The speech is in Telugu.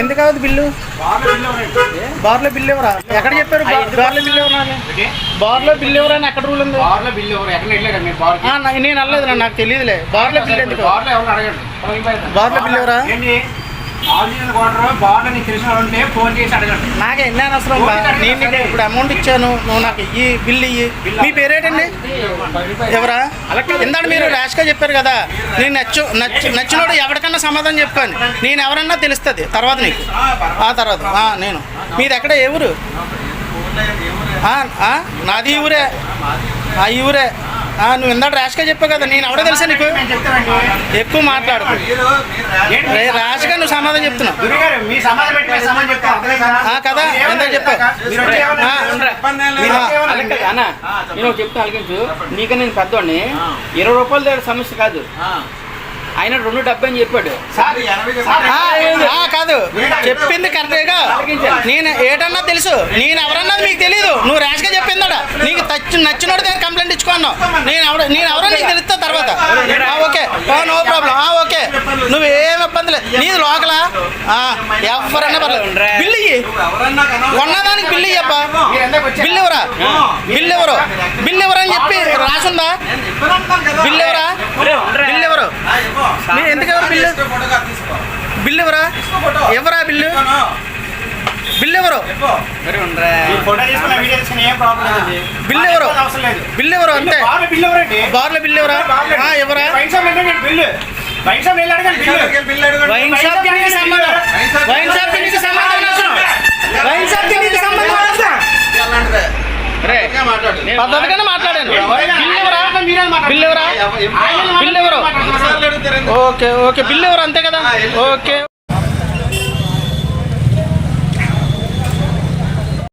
ఎందుకు అవుతుంది బిల్లు? బార్లో బిల్లు ఎవరా? ఎక్కడ చెప్పారు? బార్లో బిల్లు ఎవరా? బార్లో బిల్లు ఎవరా అని ఎక్కడ రూల్ ఉంది? నేను అనలేదు నాకు తెలియదులే. బార్లో బిల్లు ఎందుకు? బార్లో బిల్లు ఎవరా? నీకు ఎన్ని అనవసరం నేను ఇప్పుడు అమౌంట్ ఇచ్చాను నువ్వు నాకు ఇయ్యి బిల్లు ఇయ్యి. మీ పేరేటండి? ఎవరా? ఇందాక మీరు ర్యాష్గా చెప్పారు కదా. నేను నచ్చు నచ్చు నచ్చినోడు ఎవరికన్నా సమాధానం చెప్పాను నేను ఎవరన్నా తెలుస్తుంది. తర్వాత నీకు. ఆ తర్వాత. నేను. మీది ఎక్కడ? ఏ ఊరు? నాది ఊరే. ఆ ఈ ఊరే. నువ్వు ఇందాక ర్యాష్గా చెప్పావు కదా. నేను ఎవడో తెలుసా నీకు? ఎక్కువ మాట్లాడు ర్యాష్గా నువ్వు సమాధానం చెప్తున్నావు. కదా, ఎంత అన్న నేను చెప్తాను అలిగించు నీకు నేను పెద్దోడిని. ఇరవై రూపాయల దగ్గర సమస్య కాదు. ఆయన రెండు డబ్బు అని చెప్పాడు. కాదు. చెప్పింది కరెక్టేగా నేను ఏటన్నా తెలుసు? నేను ఎవరన్నది మీకు తెలియదు నువ్వు ర్యాష్గా చెప్పిందట నీకు తచ్చు నచ్చినోడి దగ్గర కంప్లైంట్ ఇచ్చుకున్నావు నేను నేను ఎవరో నీకు తెలుస్తా తర్వాత. ఓకే. నో ప్రాబ్లం నీది లోకలా? ఎవరన్నా పర్లేదు బిల్లు ఉన్నదానికి బిల్లు ఇయ్యప్పా? బిల్లు ఎవరా బిల్లు ఎవరు బిల్లు ఎవరు అని చెప్పి రాసుందా బిల్లు? ఎవరా బిల్లు? ఎవరు ఎందుకు ఎవరు బిల్లు బిల్లు ఎవరా ఎవరా బిల్లు బిల్లు ఎవరు. బిల్లు ఎవరు బిల్లు ఎవరు అంతే. బార్లో బిల్లు ఎవరా ఎవరా వైన్ షాప్ వెళ్ళండి బిల్లు వైన్ షాప్ వెళ్ళి అడగండి. బిల్లు వైన్ షాప్కి నీకు సంబంధం వైన్ షాప్కి నీకు సంబంధం అవసరం? వైన్ షాప్కి నీకు సంబంధం అవసరం? పద్ధతిగానే మాట్లాడాను. బిల్లు ఎవరా? Okay okay. బిల్లు ఎవరు? అంతే కదా? ఓకే.